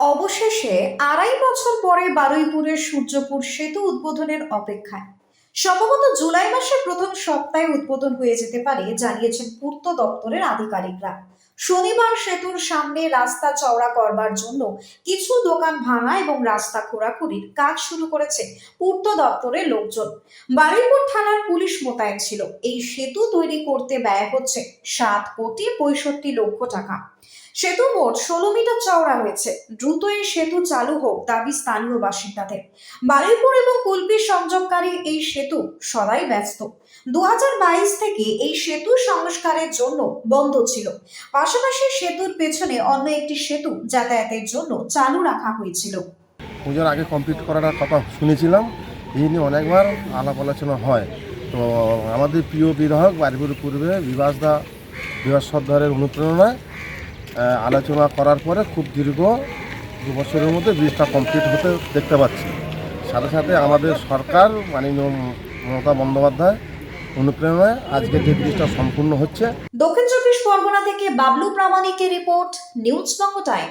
অবশেষে আড়াই বছর পরে বারুইপুরের সূর্যপুর সেতু উদ্বোধনের অপেক্ষায়। সম্ভবত জুলাই মাসের প্রথম সপ্তাহে উদ্বোধন হয়ে যেতে পারে, জানিয়েছেন পূর্ত দপ্তরের আধিকারিকরা। শনিবার সেতুর সামনে রাস্তা চওড়া করবার জন্য কিছু দোকান ভাঙা এবং রাস্তা খোঁড়াখুড়ির কাজ শুরু করেছে পূর্ত দপ্তরের লোকজন। বারুইপুর থানার পুলিশ মোতায়েন ছিল। এই সেতু তৈরি করতে ব্যয় হচ্ছে সাত কোটি পঁয়ষট্টি লক্ষ টাকা। সেতু মোট ষোলো মিটার চওড়া হয়েছে। দ্রুত এই সেতু চালু হোক দাবি স্থানীয় বাসিন্দাদের। বারুইপুর এবং কুলপি সংযোগকারী এই সেতু সবাই ব্যস্ত। দু হাজার বাইশ থেকে এই সেতু সংস্কারের জন্য বন্ধ ছিল। পাশাপাশি সেতুর পেছনে অন্য একটি সেতু যাতায়াতের জন্য চালু রাখা হয়েছিল। পুজোর আগে কমপ্লিট করার কথা শুনেছিলাম। এই নিয়ে অনেকবার আলাপ আলোচনা হয়। তো আমাদের প্রিয় বিধায়ক বাড়িপুর পূর্বে বিভাসদা বিভাস সর্দারের অনুপ্রেরণায় আলোচনা করার পরে খুব দীর্ঘ দু বছরের মধ্যে ব্রিজটা কমপ্লিট হতে দেখতে পাচ্ছি। সাথে সাথে আমাদের সরকার, মাননীয় মমতা বন্দ্যোপাধ্যায় অনুপ্রেরণায় আজকে যে ব্রিজটা সম্পূর্ণ হচ্ছে। দক্ষিণ চব্বিশ পরগনা থেকে বাবলু প্রামাণিকের রিপোর্ট, নিউজ বঙ্গ টাইম।